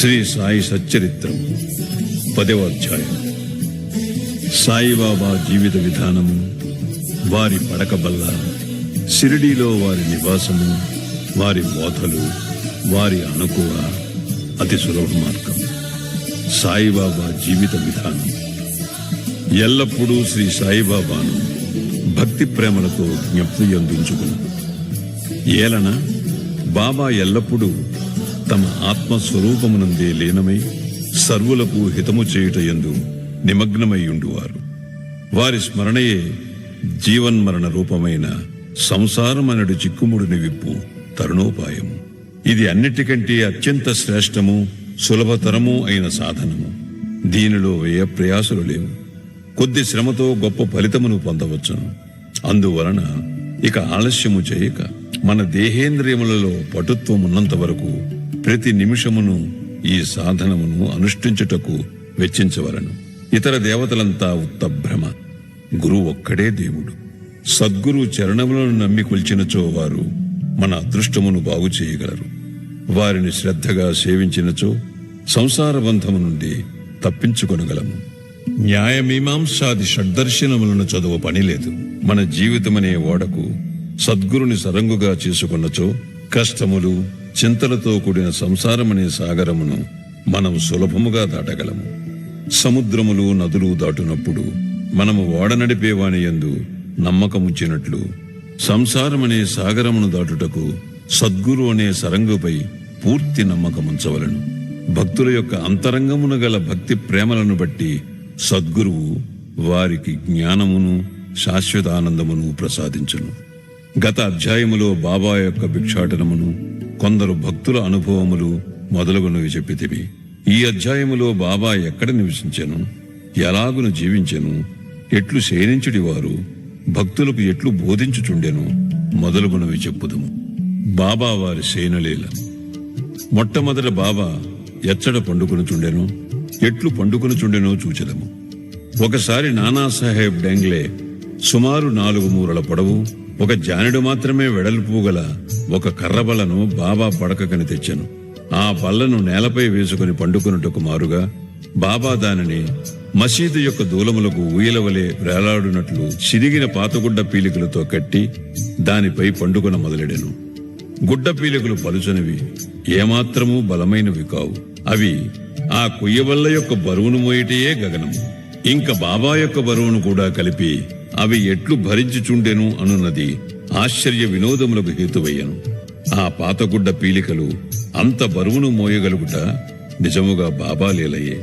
శ్రీ సాయి సచ్చరిత్రం పదవ అధ్యాయం. సాయిబాబా జీవిత విధానము వారి పడకబల్ల షిరిడీలో వారి నివాసము వారి బోధలు వారి అనుకువ అతి సులభ మార్గం. సాయిబాబా జీవిత విధానం. ఎల్లప్పుడూ శ్రీ సాయిబాబాను భక్తి ప్రేమలతో జ్ఞప్తి అందించుకును ఏలన బాబా ఎల్లప్పుడూ తమ ఆత్మస్వరూపమునందే లీనమై సర్వులకు హితము చేయుట యందు నిమగ్నమై ఉండువారు. వారి స్మరణయే జీవన్మరణ రూపమైన సంసారమనడు చిక్కుముడిని విప్పు తరుణోపాయము. ఇది అన్నిటికంటే అత్యంత శ్రేష్టము సులభతరము అయిన సాధనము. దీనిలో వ్యయ ప్రయాసలు లేవు. కొద్ది శ్రమతో గొప్ప ఫలితమును పొందవచ్చును. అందువలన ఇక ఆలస్యము చేయక మన దేహేంద్రియములలో పటుత్వం ఉన్నంత వరకు ప్రతి నిమిషమును ఈ సాధనమును అనుష్ఠించుటకు వెచ్చించవలను. ఇతర దేవతలంతా ఉత్తభ్రమ గురువు ఒక్కడే దేవుడు. సద్గురు చరణములను నమ్మి కొల్చినచో వారు మన అదృష్టమును బాగు చేయగలరు. వారిని శ్రద్ధగా సేవించినచో సంసార బంధము నుండి తప్పించుకొనగలము. న్యాయమీమాంసాది షడ్దర్శనములను చదువు పని లేదు. మన జీవితమనే ఓడకు సద్గురుని సరంగుగా చేసుకున్నచో కష్టములు చింతలతో కూడిన సంసారమనే సాగరమును మనం సులభముగా దాటగలము. సముద్రములు నదులు దాటునప్పుడు మనము ఓడ నడిపేవాని యందు నమ్మకముంచినట్లు సంసారమనే సాగరమును దాటుటకు సద్గురు అనే సరంగుపై పూర్తి నమ్మకముంచవలను. భక్తుల యొక్క అంతరంగమున గల భక్తి ప్రేమలను బట్టి సద్గురువు వారికి జ్ఞానమును శాశ్వతానందమును ప్రసాదించును. గత అధ్యాయములో బాబా యొక్క భిక్షాటనమును కొందరు భక్తుల అనుభవములు మొదలగునవి చెప్పితివి. ఈ అధ్యాయములో బాబా ఎక్కడ నివసించెను? ఎలాగును జీవించెను? ఎట్లు శయనించుడి వారు భక్తులకు ఎట్లు బోధించుచుండెను? మొదలుగునవి చెప్పుదుము. బాబా వారి శయనలీల మొట్టమొదట బాబా ఎచ్చడ పండుకొనుచుండెను? ఎట్లు పండుకొనుచుండెనో చూచెదము. ఒకసారి నానాసాహెబ్ డెంగ్లే సుమారు నాలుగు మూరల పొడవు ఒక జానుడు మాత్రమే వెడల్పు గల ఒక కర్రబలను బాబా పడకకని తెచ్చాను. ఆ బల్లను నేలపై వేసుకుని పండుకున్నట్టుకు మారుగా బాబా దానిని మసీదు యొక్క దూలములకు ఊయలవలే వేలాడునట్లు చిరిగిన పాతగుడ్డ పీలికలతో కట్టి దానిపై పండుకొన మొదలెడెను. గుడ్డ పీలికలు పలుచనివి ఏమాత్రము బలమైనవి కావు. అవి ఆ కుయ్యబల్ల యొక్క బరువును మోయటయే గగనము. ఇంక బాబా యొక్క బరువును కూడా కలిపి అవి ఎట్లు భరించుచుండెను అనున్నది ఆశ్చర్య వినోదములకు హేతువయ్యను. ఆ పాతగుడ్డ పీలికలు అంత బరువును మోయగలుగుట నిజముగా బాబా లీలయే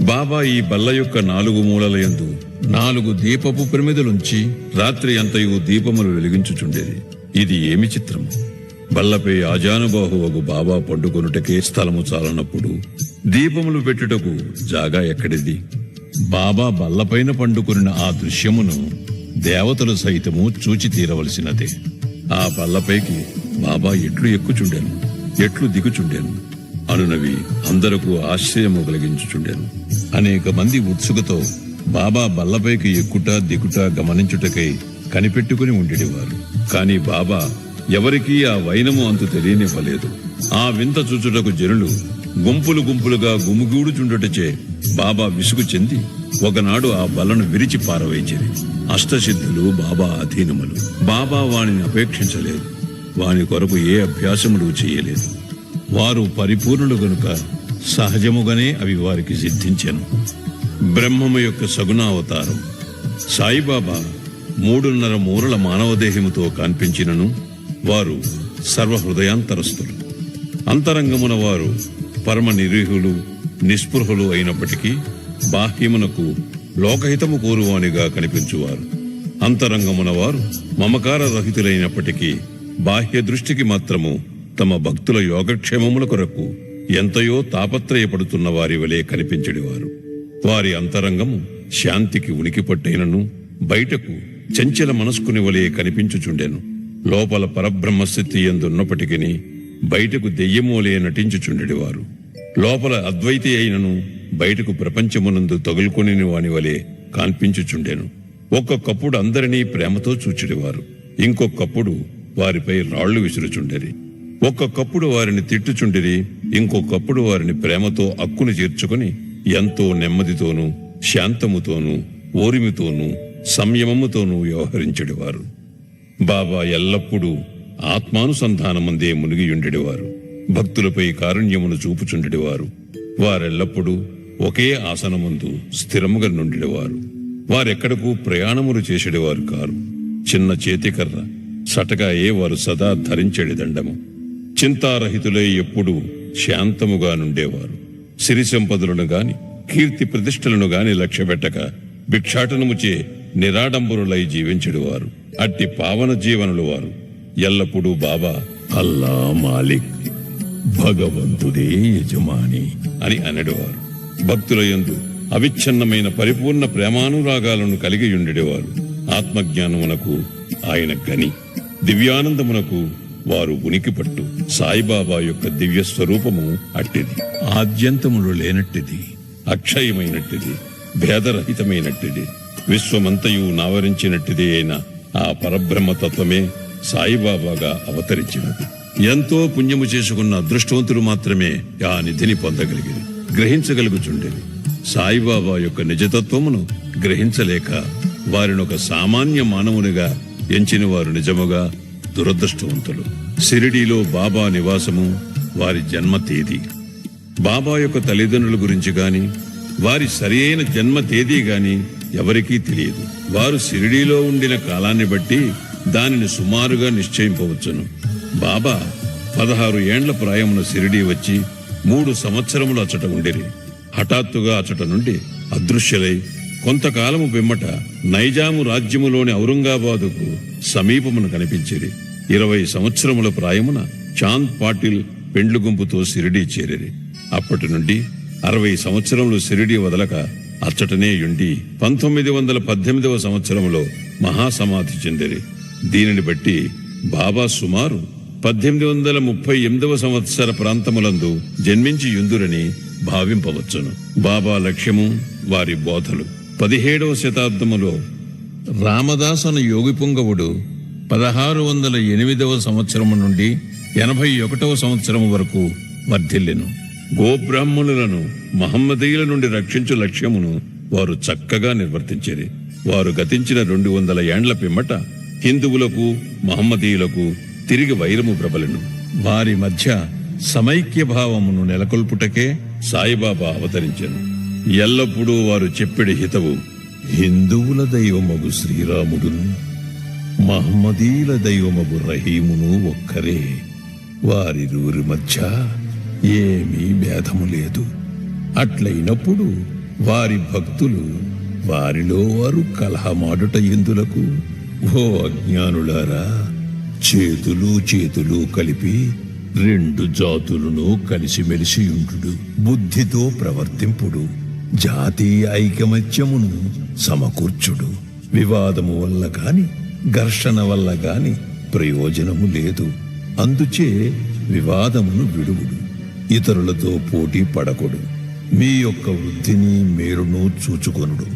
బాబా ఈ బల్ల యొక్క నాలుగు మూలలయందు నాలుగు దీపపు ప్రమిదలుంచి రాత్రి అంతయు దీపములు వెలిగించుచుండేది. ఇది ఏమి చిత్రము? బల్లపై ఆజానుబాహువగు బాబా పండుకొనుటకే స్థలము చాలనప్పుడు దీపములు పెట్టుటకు జాగా ఎక్కడిది? బాబా బల్లపైన పండుకున్న ఆ దృశ్యమును దేవతలు సైతము చూచి తీరవలసినదే. ఆ బల్లపైకి బాబా ఎట్లు ఎక్కుచుండెను ఎట్లు దిగుచుండెను అనునవి అందరకు ఆశ్చర్యము కలిగించుచుండెను. అనేక మంది ఉత్సుకతో బాబా బల్లపైకి ఎక్కుట దిగుట గమనించుటకై కనిపెట్టుకుని ఉండేవారు కాని బాబా ఎవరికీ ఆ వైనము అంతు తెలియనివ్వలేదు. ఆ వింత చూచుటకు జనులు గుంపులు గుంపులుగా గుమిగూడుచుండుటచే బాబా విసుగు చెంది ఒకనాడు ఆ బలను విరిచి పారవేచిరి అష్టసిద్ధులు బాబా అధీనములు. బాబా వానిని అపేక్షించలేదు. వాని కొరకు ఏ అభ్యాసములు చేయలేదు. వారు పరిపూర్ణులు గనుక సహజముగానే అవి వారికి సిద్ధించాను. బ్రహ్మము యొక్క సగుణావతారం సాయిబాబా మూడున్నర మూరల మానవదేహముతో కనిపించినను. వారు సర్వహృదయాంతరస్తులు అంతరంగమున వారు పరమ నిరీహులు నిస్పృహులు అయినప్పటికీ బాహ్యమునకు లోకహితము కోరువానిగా కనిపించువారు. అంతరంగమున వారు మమకార రహితులైనప్పటికీ బాహ్య దృష్టికి మాత్రము తమ భక్తుల యోగక్షేమముల కొరకు ఎంతయో తాపత్రయపడుతున్న వారి వలె కనిపించడివారు. వారి అంతరంగము శాంతికి ఉనికి పట్టైనను బయటకు చంచల మనస్కుని వలె కనిపించుచుండెను. లోపల పరబ్రహ్మస్థితి ఎందున్నప్పటికీ బయటకు దెయ్యమూలే నటించుచుండెడివారు. లోపల అద్వైతి అయినను బయటకు ప్రపంచమునందు తగులుకొని వాని వలె కాన్పించుచుండెను. ఒక్కొక్కప్పుడు అందరినీ ప్రేమతో చూచుడివారు. ఇంకొకప్పుడు వారిపై రాళ్ళు విసురుచుండెరి. ఒక్కొక్కప్పుడు వారిని తిట్టుచుండిరి ఇంకొకప్పుడు వారిని ప్రేమతో అక్కును చేర్చుకుని ఎంతో నెమ్మదితోనూ శాంతముతోనూ ఓరిమితోనూ సంయమముతోనూ వ్యవహరించెడివారు. బాబా ఎల్లప్పుడూ ఆత్మానుసంధానమందే మునిగియుండెడివారు. భక్తులపై కారుణ్యమును చూపుచుండెడివారు. వారెల్లప్పుడూ ఒకే ఆసనముందు స్థిరముగా నుండివారు వారెక్కడకు ప్రయాణములు చేసేడివారు కారు. చిన్న చేతికర్ర సటగాయే వారు సదా ధరించెడి దండము. చింతారహితులై ఎప్పుడూ శాంతముగా నుండేవారు. సిరి సంపదలను గాని కీర్తి ప్రతిష్టలను గాని లక్ష్యపెట్టక భిక్షాటనముచే నిరాడంబరులై జీవించెడువారు. అట్టి పావన జీవనులు వారు. ఎల్లప్పుడూ బాబా అల్లా మాలిక్. భగవంతుడే యజమాని అని అనడేవారు. భక్తుల యందు అవిచ్ఛిన్నమైన పరిపూర్ణ ప్రేమానురాగాలను కలిగి ఉండేవారు ఆత్మజ్ఞానమునకు ఆయన గని దివ్యానందమునకు వారు ఉనికి పట్టు సాయిబాబా యొక్క దివ్య స్వరూపము అట్టిది. ఆద్యంతములు లేనట్టిది. అక్షయమైనట్టిది. భేదరహితమైనట్టిది. విశ్వమంతయు నావరించినట్టిది అయిన ఆ పరబ్రహ్మ తత్వమే సాయిబాబాగా అవతరించినది. ఎంతో పుణ్యము చేసుకున్న అదృష్టవంతులు మాత్రమే ఆ నిధిని పొందగలిగింది గ్రహించగలుగుచుండేది సాయిబాబా యొక్క నిజతత్వమును గ్రహించలేక వారిని ఒక సామాన్య మానవునిగా ఎంచిన వారు నిజముగా దురదృష్టవంతులు. సిరిడీలో బాబా నివాసము వారి జన్మ తేదీ. బాబా యొక్క తల్లిదండ్రుల గురించి గాని వారి సరియైన జన్మ తేదీ గాని ఎవరికీ తెలియదు. వారు సిరిడీలో ఉండిన కాలాన్ని బట్టి దానిని సుమారుగా నిశ్చయింపవచ్చును. బాబా పదహారు ఏండ్ల ప్రాయమున సిరిడి వచ్చి మూడు సంవత్సరములు అచ్చట ఉండిరి. హఠాత్తుగా అచ్చట నుండి అదృశ్యలై కొంతకాలము పిమ్మట నైజాము రాజ్యములోని ఔరంగాబాదుకు సమీపమున కనిపించిరి. ఇరవై సంవత్సరముల ప్రాయమున చాంద్ పాటిల్ పెండ్లు గుంపుతో సిరిడి చేరిరి. అప్పటి నుండి అరవై సంవత్సరములు సిరిడి వదలక అచ్చటనే యుండి పంతొమ్మిది వందల పద్దెనిమిదవ సంవత్సరములో మహాసమాధి చెందిరి. దీనిని బట్టి బాబా సుమారు పద్దెనిమిది వందల ముప్పై ఎనిమిదవ సంవత్సర ప్రాంతములందు జన్మించి యుందురని భావింపవచ్చును. బాబా లక్ష్యము వారి బోధలు. పదిహేడవ శతాబ్దములో రామదాసన యోగి పుంగవుడు పదహారు వందల ఎనిమిదవ సంవత్సరము నుండి ఎనభై ఒకటవ సంవత్సరం వరకు వర్ధిల్లెను. గోబ్రాహ్మణులను మహమ్మదీయుల నుండి రక్షించు లక్ష్యమును వారు చక్కగా నిర్వర్తించేది వారు గతించిన రెండు వందల ఏండ్ల పిమ్మట హిందువులకు మహమ్మదీయులకు తిరిగి వైరము ప్రబలను. వారి మధ్య సమైక్య భావమును నెలకొల్పుటకే సాయిబాబా అవతరించను. ఎల్లప్పుడూ వారు చెప్పిడి హితవు హిందువుల దైవమగు శ్రీరాముడును మహమ్మదీల దైవమగు రహీమును ఒక్కరే. వారిరువురి మధ్య ఏమీ భేదము లేదు. అట్లయినప్పుడు వారి భక్తులు వారిలో వారు కలహమాడుట ఎందులకు? ఓ అజ్ఞానులారా చేతులు చేతులు కలిపి రెండు జాతులను కలిసిమెలిసి ఉంటుడు బుద్ధితో ప్రవర్తింపుడు. జాతీయ ఐకమత్యమును సమకూర్చుడు. వివాదము వల్ల గాని ఘర్షణ వల్ల గాని ప్రయోజనము లేదు. అందుచే వివాదమును విడువుడు. ఇతరులతో పోటీ పడకుడు. మీ యొక్క వృద్ధిని మేరును చూచుకొనుడు.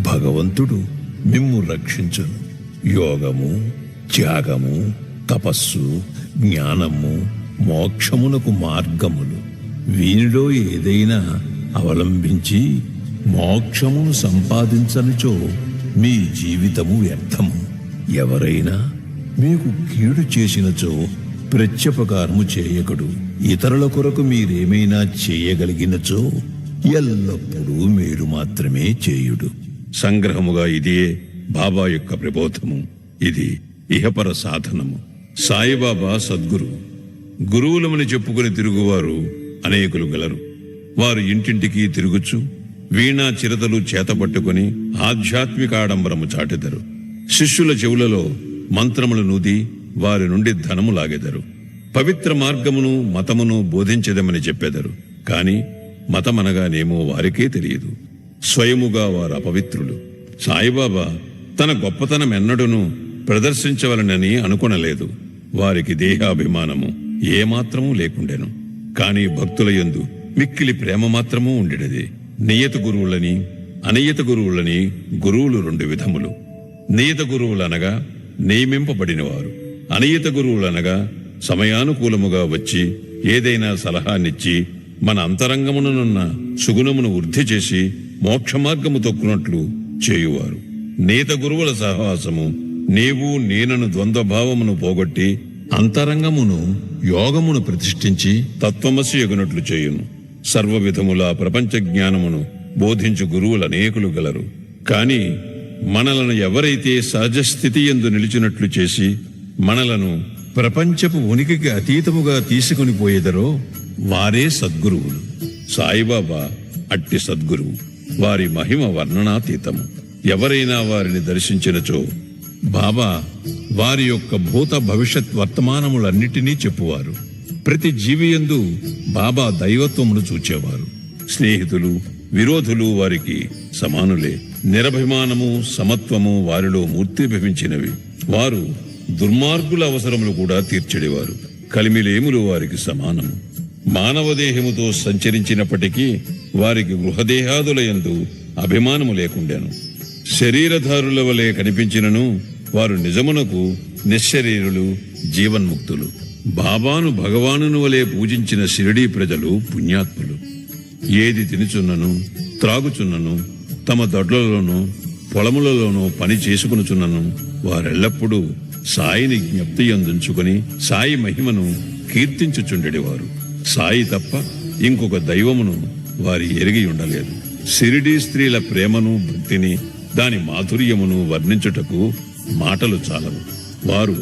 భగవంతుడు మిమ్ము రక్షించును. యోగము త్యాగము తపస్సు జ్ఞానము మోక్షమునకు మార్గములు. వీనిలో ఏదైనా అవలంబించి మోక్షమును సంపాదించనిచో మీ జీవితము వ్యర్థము. ఎవరైనా మీకు కీడు చేసినచో ప్రత్యపకారము చేయకడు. ఇతరుల కొరకు మీరేమైనా చేయగలిగినచో ఎల్లప్పుడూ మీరు మాత్రమే చేయుడు. సంగ్రహముగా ఇదే బాబా యొక్క ప్రబోధము. ఇది ఇహపర సాధనము. సాయిబాబా సద్గురు. గురువులమని చెప్పుకుని తిరుగువారు అనేకులు గలరు. వారు ఇంటింటికి తిరుగుచు వీణా చిరతలు చేతపట్టుకుని ఆధ్యాత్మిక ఆడంబరము చాటెదరు. శిష్యుల చెవులలో మంత్రములు నూది వారి నుండి ధనము లాగెదరు. పవిత్ర మార్గమును మతమును బోధించదమని చెప్పెదరు. కాని మతమనగానేమో వారికే తెలియదు. స్వయముగా వారు అపవిత్రులు. సాయిబాబా తన గొప్పతనం ఎన్నడూను ప్రదర్శించవలనని అనుకొనలేదు. వారికి దేహాభిమానము ఏమాత్రమూ లేకుండెను. కాని భక్తుల యందు మిక్కిలి ప్రేమ మాత్రమూ ఉండేది నియత గురువులని అనియత గురువులని గురువులు రెండు విధములు. నియత గురువులనగా నియమింపబడినవారు. అనియత గురువులనగా సమయానుకూలముగా వచ్చి ఏదైనా సలహానిచ్చి మన అంతరంగముననున్న సుగుణమును వృద్ధి చేసి మోక్ష మార్గము తొక్కునట్లు చేయువారు. నీత గురువుల సహవాసము నీవు నేనను ద్వంద్వభావమును పోగొట్టి అంతరంగమును యోగమును ప్రతిష్ఠించి తత్వమసి ఎగునట్లు చేయును సర్వ విధముల ప్రపంచ జ్ఞానమును బోధించు గురువులు అనేకులు గలరు. కాని మనలను ఎవరైతే సహజస్థితి ఎందు నిలిచినట్లు చేసి మనలను ప్రపంచపు ఉనికికి అతీతముగా తీసుకుని పోయేదరో వారే సద్గురువులు. సాయిబాబా అట్టి సద్గురువు. వారి మహిమ వర్ణనాతీతము. ఎవరైనా వారిని దర్శించినచో బాబా వారి యొక్క భూత భవిష్యత్ వర్తమానములన్నిటినీ చెప్పువారు. ప్రతి జీవియందు బాబా దైవత్వమును చూచేవారు. స్నేహితులు విరోధులు వారికి సమానులే. నిరభిమానము సమత్వము వారిలో మూర్తిభవించినవి వారు దుర్మార్గుల అవసరములు కూడా తీర్చెడివారు. కలిమిలేములు వారికి సమానము. మానవ దేహముతో సంచరించినప్పటికీ వారికి గృహదేహాదుల యందు అభిమానము లేకుండాను. శరీరధారుల వలె కనిపించినను వారు నిజమునకు నిశ్శరీరులు జీవన్ముక్తులు. బాబాను భగవానును వలె పూజించిన షిరిడీ ప్రజలు పుణ్యాత్ములు. ఏది తినుచున్నను త్రాగుచున్నను తమ దొడ్లలోనూ పొలములలోనూ పని చేసుకునుచున్నను వారెల్లప్పుడూ సాయిని జ్ఞప్తి అందించుకుని సాయి మహిమను కీర్తించుచుండెడివారు. సాయి తప్ప ఇంకొక దైవమును వారి ఎరిగి ఉండలేదు. సిరిడీ స్త్రీల ప్రేమను భక్తిని దాని మాధుర్యమును వర్ణించుటకు మాటలు చాలవు. వారు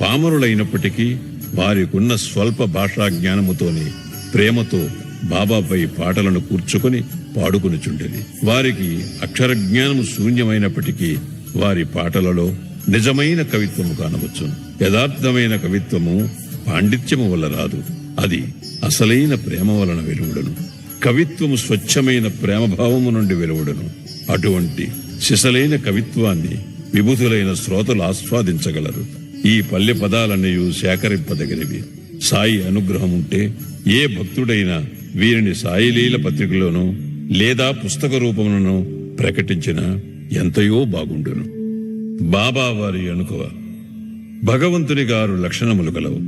పామరులైనప్పటికీ వారికున్న స్వల్ప భాషా జ్ఞానముతోనే ప్రేమతో బాబాపై పాటలను కూర్చుకొని పాడుకొనుచుండేది వారికి అక్షర జ్ఞానము శూన్యమైనప్పటికీ వారి పాటలలో నిజమైన కవిత్వము కానవచ్చును. యథార్థమైన కవిత్వము పాండిత్యము వల్ల రాదు. అది అసలైన ప్రేమ వలన వెలువడను. కవిత్వము స్వచ్ఛమైన ప్రేమభావము నుండి వెలువడను. అటువంటి సిసలైన కవిత్వాన్ని విభుతులైన శ్రోతలు ఆస్వాదించగలరు. ఈ పల్లె పదాలన్నీ సేకరింపదగినవి. సాయి అనుగ్రహం ఉంటే ఏ భక్తుడైనా వీరిని సాయిలీల పత్రికలోనూ లేదా పుస్తక రూపములను ప్రకటించిన ఎంతయో బాగుండును. బాబా వారి అనుకవ. భగవంతుని గారు లక్షణములు గలవు.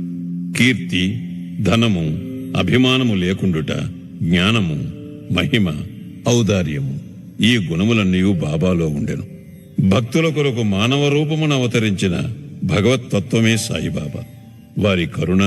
కీర్తి ధనము అభిమానము లేకుండుట జ్ఞానము మహిమ ఔదార్యము. ఈ గుణములన్నీ బాబాలో ఉండెను. భక్తుల కొరకు మానవ రూపమును అవతరించిన భగవత్తత్వమే సాయిబాబా. వారి కరుణ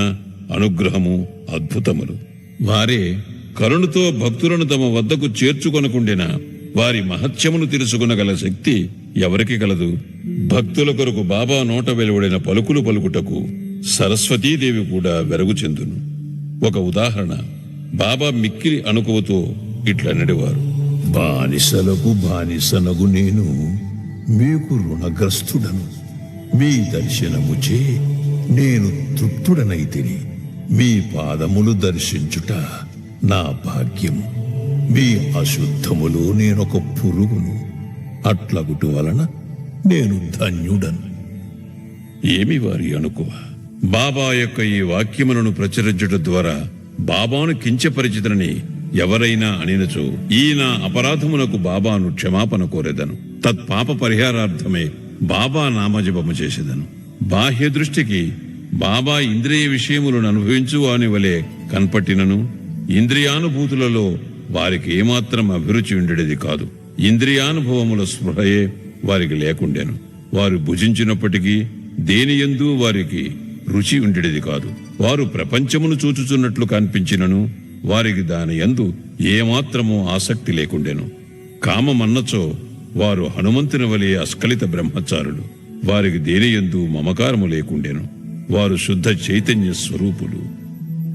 అనుగ్రహము అద్భుతములు. వారే కరుణతో భక్తులను తమ వద్దకు చేర్చుకొనకుండిన వారి మహత్యమును తెలుసుకునగల శక్తి ఎవరికి కలదు? భక్తుల కొరకు బాబా నోట వెలువడిన పలుకులు పలుకుటకు సరస్వతీదేవి కూడా వెరగు చెందును. ఒక ఉదాహరణ బాబా మిక్కిలి అనుకువతో ఇట్లనడివారు. బానిసలకు బానిసనగు నేను మీకు రుణగ్రస్తుడను. మీ దర్శనముచే నేను తృప్తుడనైతిని. మీ పాదములు దర్శించుట నా భాగ్యము మీ అశుద్ధములో నేనొక పురుగును. అట్లగుటు వలన నేను ధన్యుడను. ఏమి వారి అనుకువ? బాబా యొక్క ఈ వాక్యములను ప్రచురించుట ద్వారా బాబాను కించపరిచితనని ఎవరైనా అనినచో ఈయన అపరాధమునకు బాబాను క్షమాపణ కోరెదను. తత్పాప పరిహారార్థమే బాబా నామజపము చేసేదను. బాహ్య దృష్టికి బాబా ఇంద్రియ విషయములను అనుభవించు వాని వలె కనపట్టినను. ఇంద్రియానుభూతులలో వారికి ఏమాత్రం అభిరుచి ఉండేది కాదు. ఇంద్రియానుభవముల స్పృహయే వారికి లేకుండెను. వారు భుజించినప్పటికీ దేనియందు వారికి రుచి ఉండేది కాదు. వారు ప్రపంచమును చూచుచున్నట్లు కనిపించినను. వారికి దాని యందు ఏమాత్రమూ ఆసక్తి లేకుండెను. కామమన్నచో వారు హనుమంతుని వలె అస్కలిత బ్రహ్మచారులు. వారికి దేని యందు మమకారము లేకుండెను. వారు శుద్ధ చైతన్య స్వరూపులు.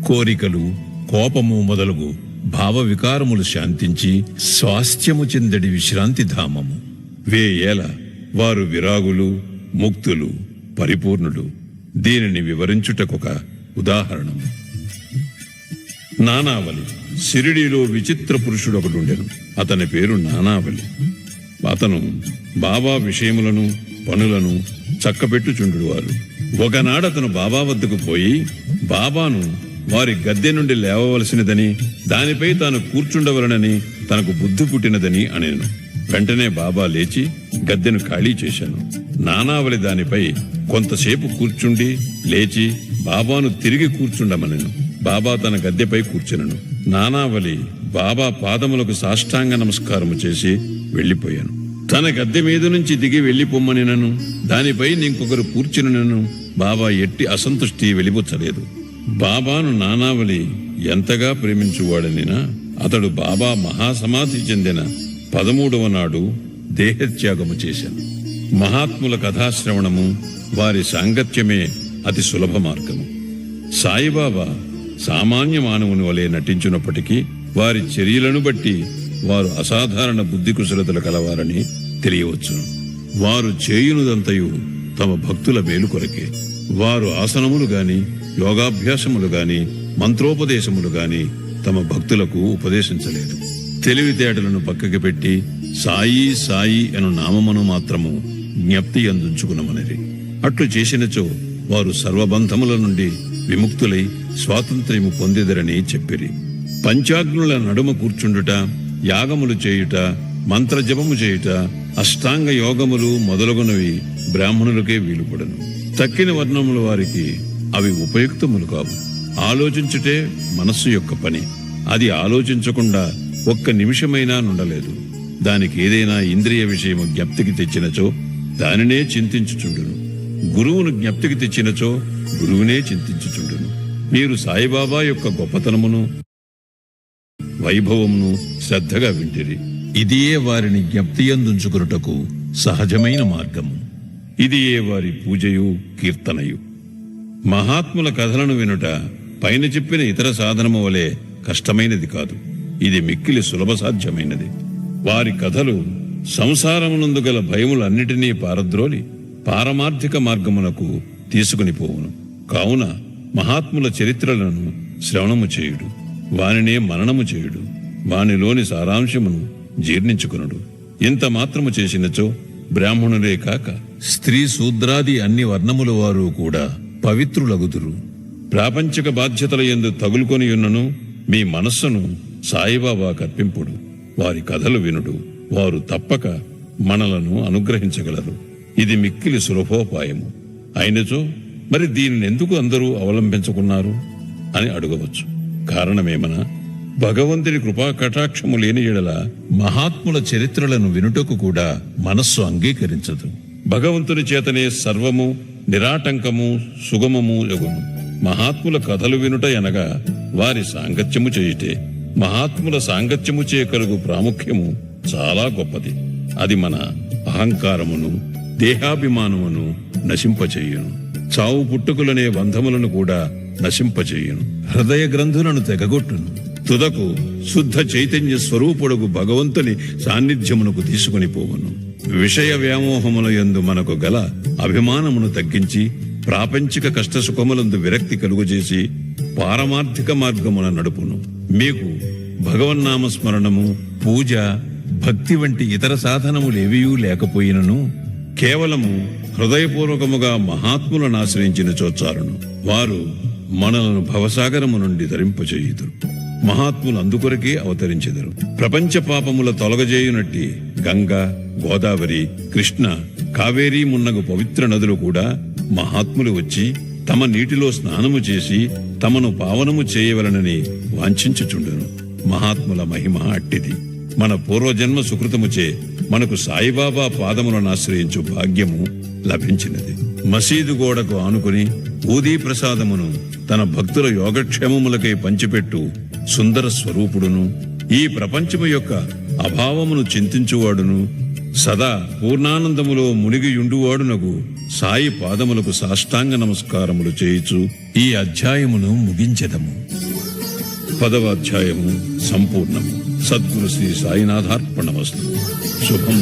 కోరికలు కోపము మొదలగు భావ వికారములు శాంతించి స్వాస్థ్యము చెందడి విశ్రాంతి ధామము. వేయేల వారు విరాగులు ముక్తులు పరిపూర్ణులు. దీనిని వివరించుటకొక ఉదాహరణము. నానావలి. సిరిడిలో విచిత్ర పురుషుడు ఒకడుండెను అతని పేరు నానావలి. అతను బాబా విషయములను పనులను చక్కబెట్టుచుండువారు ఒకనాడు అతను బాబా వద్దకు పోయి బాబాను వారి గద్దె నుండి లేవవలసినదని దానిపై తాను కూర్చుండవలనని తనకు బుద్ధి పుట్టినదని అనేను. వెంటనే బాబా లేచి గద్దెను ఖాళీ చేశాను. నానావలి దానిపై కొంతసేపు కూర్చుండి లేచి బాబాను తిరిగి కూర్చుండమనెను. బాబా తన గద్దెపై కూర్చునను. నానావలి బాబా పాదములకు సాష్టాంగ నమస్కారము చేసి వెళ్ళిపోయాను తన గద్దె మీద నుంచి దిగి వెళ్ళిపోమ్మనినను దానిపై ఇంకొకరు కూర్చునను బాబా ఎట్టి అసంతుష్టి వెలిబుచ్చలేదు. బాబాను నానావలి ఎంతగా ప్రేమించువాడనినా అతడు బాబా మహాసమాధి చెందిన పదమూడవ నాడు దేహత్యాగము చేశాను. మహాత్ముల కథాశ్రవణము వారి సాంగత్యమే అతి సులభ మార్గము. సాయిబాబా సామాన్య మానవుని వలె నటించినప్పటికీ వారి చర్యలను బట్టి వారు అసాధారణ బుద్ధి కుశలతలు కలవారని తెలియవచ్చును వారు చేయునుదంతయు తమ భక్తుల మేలు కొరకే. వారు ఆసనములు గాని యోగాభ్యాసములు గాని మంత్రోపదేశములు గాని తమ భక్తులకు ఉపదేశించలేదు. తెలివితేటలను పక్కకి పెట్టి సాయి సాయి అను నామమును మాత్రము జ్ఞప్తి అందుంచుకునమనిది అట్లు చేసినచో వారు సర్వబంధముల నుండి విముక్తులై స్వాతంత్ర్యము పొందిదరని చెప్పిరి. పంచాగ్నుల నడుమ కూర్చుండుట యాగములు చేయుట మంత్రజపము చేయుట అష్టాంగ యోగములు మొదలగునవి బ్రాహ్మణులకే వీలుపడను. తక్కిన వర్ణముల వారికి అవి ఉపయుక్తములు కావు. ఆలోచించుటే మనస్సు యొక్క పని. అది ఆలోచించకుండా ఒక్క నిమిషమైనా నుండలేదు. దానికి ఏదైనా ఇంద్రియ విషయము జ్ఞప్తికి తెచ్చినచో దానినే చింతించుచుండును. గురువును జ్ఞప్తికి తెచ్చినచో గురువునే చింతించుచుండు. మీరు సాయిబాబా యొక్క గొప్పతనమును వైభవమును శ్రద్ధగా వింటిరి. ఇదియే వారిని జ్ఞప్తియందుంచుకున్నటకు సహజమైన మార్గము. ఇదియే వారి పూజయు కీర్తనయు. మహాత్ముల కథలను వినుట పైన చెప్పిన ఇతర సాధనము వలె కష్టమైనది కాదు. ఇది మిక్కిలి సులభ సాధ్యమైనది. వారి కథలు సంసారమునందు గల భయములన్నిటినీ పారద్రోలి పారమార్థిక మార్గమునకు తీసుకుని పోవును. కావున మహాత్ముల చరిత్రలను శ్రవణము చేయుడు. వానినే మననము చేయుడు. వానిలోని సారాంశమును జీర్ణించుకునుడు. ఇంత మాత్రము చేసినచో బ్రాహ్మణులే కాక స్త్రీ శూద్రాది అన్ని వర్ణముల వారు కూడా పవిత్రులగుదురు. ప్రాపంచిక బాధ్యతల ఎందు తగులుకొని ఉన్నను మీ మనస్సును సాయిబాబా కర్పింపుడు. వారి కథలు వినుడు. వారు తప్పక మనలను అనుగ్రహించగలరు. ఇది మిక్కిలి సులభోపాయము. అయినచో మరి దీనిని ఎందుకు అందరూ అవలంబించుకున్నారు అని అడగవచ్చు. కారణమేమనా భగవంతుని కృపా కటాక్షము లేని ఎడల మహాత్ముల చరిత్రలను వినుటకు కూడా మనస్సు అంగీకరించదు. భగవంతుని చేతనే సర్వము నిరాటంకము సుగమము యగును మహాత్ముల కథలు వినుట అనగా వారి సాంగత్యము చేయుటే మహాత్ముల సాంగత్యము చే కలుగు ప్రాముఖ్యము చాలా గొప్పది. అది మన అహంకారమును దేహాభిమానమును నశింపచేయును. చావు పుట్టుకులనే బంధములను కూడా నశింపచేయును హృదయ గ్రంథులను తెగగొట్టును. తుదకు శుద్ధ చైతన్య స్వరూపుడుగు భగవంతుని సాన్నిధ్యమునకు తీసుకుని పోవను. విషయ వ్యామోహముల యందు మనకు గల అభిమానమును తగ్గించి ప్రాపంచిక కష్ట సుఖములందు విరక్తి కలుగజేసి పారమార్థిక మార్గమున నడుపును. మీకు భగవన్నామ స్మరణము పూజ భక్తి వంటి ఇతర సాధనములేవియూ లేకపోయినను కేవలము హృదయపూర్వకముగా మహాత్ములను ఆశ్రయించిన చోచారును. వారు మనలను భవసాగరము నుండి ధరింపచేయుదురు. మహాత్ములు అందుకొరకే అవతరించెదరు. ప్రపంచ పాపముల తొలగజేయునట్టి గంగ గోదావరి కృష్ణ కావేరీ మున్నగు పవిత్ర నదులు కూడా మహాత్ములు వచ్చి తమ నీటిలో స్నానము చేసి తమను పావనము చేయవలనని వాంఛించుచుండును. మహాత్ముల మహిమ అట్టిది. మన పూర్వజన్మ సుకృతముచే మనకు సాయిబాబా పాదములను ఆశ్రయించు భాగ్యము లభించినది. మసీదు గోడకు ఆనుకుని ఊదీ ప్రసాదమును తన భక్తుల యోగక్షేమములకై పంచిపెట్టు సుందర స్వరూపుడును. ఈ ప్రపంచము యొక్క అభావమును చింతించువాడును. సదా పూర్ణానందములో మునిగియుండువాడునగు సాయి పాదములకు సాష్టాంగ నమస్కారములు చేయుచు ఈ అధ్యాయమును ముగించెదము. పదవ అధ్యాయము సంపూర్ణము. సద్గురు శ్రీ సాయినాథార్పణ వస్తు శుభం